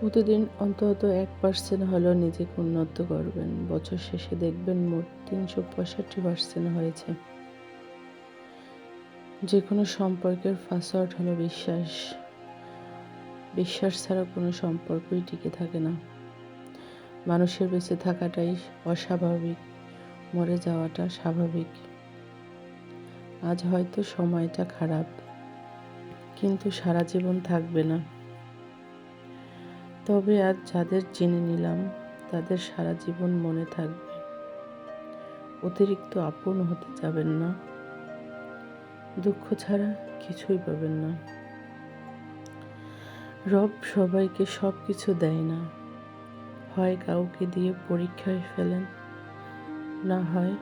প্রতিদিন অন্তত এক পার্সেন্ট হলেও নিজেকে উন্নত করবেন। বছর শেষে দেখবেন মোট তিনশো পঁয়ষট্টি পার্সেন্ট হয়েছে। যে কোনো সম্পর্কের পাসওয়ার্ড হলো বিশ্বাস। বিশ্বাস ছাড়া কোনো সম্পর্কই টিকে থাকে না। মানুষের বেঁচে থাকাটাই অস্বাভাবিক, মরে যাওয়াটা স্বাভাবিক। আজ হয়তো সময়টা খারাপ, কিন্তু সারা জীবন থাকবে না। তবে আজ যাদের চিনে নিলাম, তাদের সারা জীবন মনে থাকবে। অতিরিক্ত আপন হতে যাবেন না। দুঃখ ছাড়া কিছুই পাবেন না। রব সবাইকে সব কিছু দেয় না। হয় কাউকে দিয়ে পরীক্ষায় ফেলেন, না হয়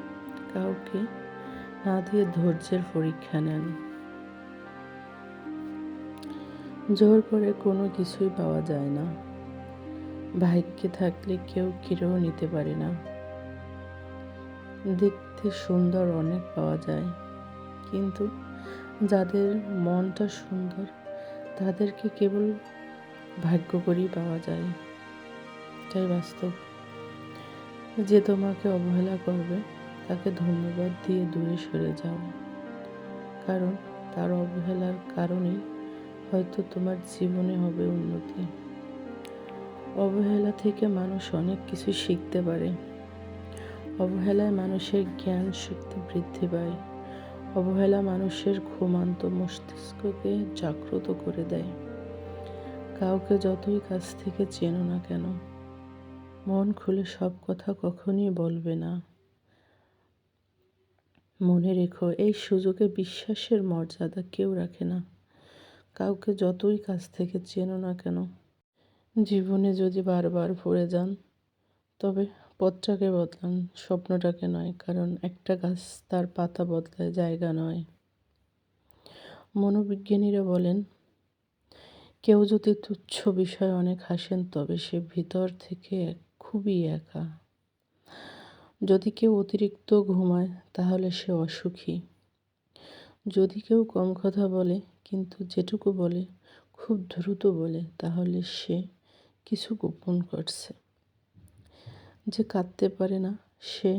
কাউকে না দিয়ে ধৈর্যের পরীক্ষা নেন। জোর করে কোনো কিছুই পাওয়া যায় না। ভাগ্যে থাকলে কেউ কিরেও নিতে পারে না। দেখতে সুন্দর অনেক পাওয়া যায়, কিন্তু যাদের মনটা সুন্দর, তাদেরকে কেবল ভাগ্য করেই পাওয়া যায়। এটাই বাস্তব। যে তোমাকে অবহেলা করবে, তাকে ধন্যবাদ দিয়ে দূরে সরে যাও। কারণ তার অবহেলার কারণেই হয়তো তোমার জীবনে হবে উন্নতি। অবহেলা থেকে মানুষ অনেক কিছু শিখতে পারে। অবহেলায় মানুষের জ্ঞান শক্তি বৃদ্ধি পায়। অবহেলা মানুষের ঘুমান্ত মস্তিষ্ককে জাগ্রত করে দেয়। কাউকে যতই কাছ থেকে চেনো না কেন, মন খুলে সব কথা কখনই বলবে না। মনে রেখো, এই সুযোগে বিশ্বাসের মর্যাদা কেউ রাখে না। কাউকে যতই কাছ থেকে চেনো না কেন জীবনে যদি বারবার পড়ে যান, তবে পথটাকে বদলান, স্বপ্নটাকে নয়, কারণ একটা গাছ তার পাতা বদলায়, জায়গা নয়। মনোবিজ্ঞানীরা বলেন, কেউ যদি তুচ্ছ বিষয়ে অনেক হাসেন, তবে সে ভিতর থেকে খুবই একা। যদি কেউ অতিরিক্ত ঘুমায়, তাহলে সে অসুখী। যদি কেউ কম কথা বলে, কিন্তু যেটুকু বলে, খুব দ্রুত বলে, তাহলে সে কিছু গোপন করছে। যে কাঁদতে পারে না সে